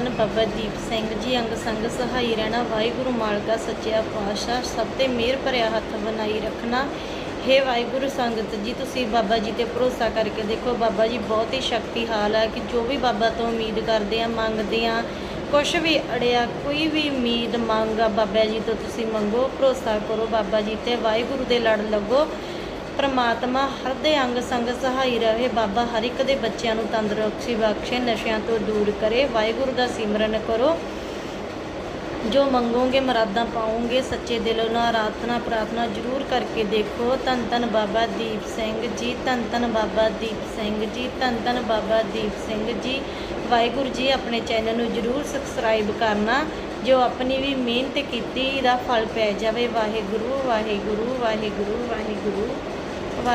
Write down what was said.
ਬਾਬਾ ਦੀਪ ਸਿੰਘ ਜੀ, ਅੰਗ ਸੰਗ ਸਹਾਈ ਰਹਿਣਾ, ਵਾਹਿਗੁਰੂ ਮਾਲਕਾ ਸੱਚਿਆ ਪਾਤਸ਼ਾਹ, ਸਭ ਤੇ ਮਿਹਰ ਭਰਿਆ ਹੱਥ ਬਣਾਈ ਰੱਖਣਾ। ਹੇ ਵਾਹਿਗੁਰੂ ਸੰਗਤ ਜੀ, ਤੁਸੀਂ ਬਾਬਾ ਜੀ ਤੇ ਭਰੋਸਾ ਕਰਕੇ ਦੇਖੋ, ਬਾਬਾ ਜੀ ਬਹੁਤ ਹੀ ਸ਼ਕਤੀਹਾਲ ਹੈ ਕਿ ਜੋ ਵੀ ਬਾਬਾ ਤੋਂ ਉਮੀਦ ਕਰਦੇ ਆ, ਮੰਗਦੇ ਆ ਕੁਝ ਵੀ ਅੜਿਆ, ਕੋਈ ਵੀ ਉਮੀਦ, ਮੰਗ ਆ, ਬਾਬਾ ਜੀ ਤੋਂ ਤੁਸੀਂ ਮੰਗੋ, ਭਰੋਸਾ ਕਰੋ, ਬਾਬਾ ਜੀ ਤੇ ਵਾਹਿਗੁਰੂ ਦੇ ਲੜ ਲੱਗੋ। ਪ੍ਰਮਾਤਮਾ ਹਰ ਦੇ ਅੰਗ ਸੰਗ ਸਹਾਈ ਰਹੇ। ਬਾਬਾ ਹਰ ਇੱਕ ਦੇ ਬੱਚਿਆਂ ਨੂੰ ਤੰਦਰੁਸਤੀ ਬਖਸ਼ੇ, ਨਸ਼ਿਆਂ ਤੋਂ ਦੂਰ ਕਰੇ। ਵਾਹਿਗੁਰੂ ਦਾ ਸਿਮਰਨ ਕਰੋ। ਜੋ ਮੰਗੋਗੇ, ਮਰਾਦਾਂ ਪਾਓਗੇ, ਸੱਚੇ ਦਿਲੋਂ ਨਾਲ ਆਰਾਧਨਾ, ਪ੍ਰਾਰਥਨਾ ਜ਼ਰੂਰ ਕਰਕੇ ਦੇਖੋ। ਧੰਨ ਧੰਨ ਬਾਬਾ ਦੀਪ ਸਿੰਘ ਜੀ, ਧੰਨ ਧੰਨ ਬਾਬਾ ਦੀਪ ਸਿੰਘ ਜੀ, ਧੰਨ ਧੰਨ ਬਾਬਾ ਦੀਪ ਸਿੰਘ ਜੀ। ਵਾਹਿਗੁਰੂ ਜੀ, ਆਪਣੇ ਚੈਨਲ ਨੂੰ ਜ਼ਰੂਰ ਸਬਸਕ੍ਰਾਈਬ ਕਰਨਾ। ਜੋ ਆਪਣੀ ਵੀ ਮਿਹਨਤ ਕੀਤੀ ਦਾ ਫਲ ਪੈ ਜਾਵੇ। ਵਾਹਿਗੁਰੂ ਵਾਹਿਗੁਰੂ ਵਾਹਿਗੁਰੂ ਵਾਹਿਗੁਰੂ। Bye-bye.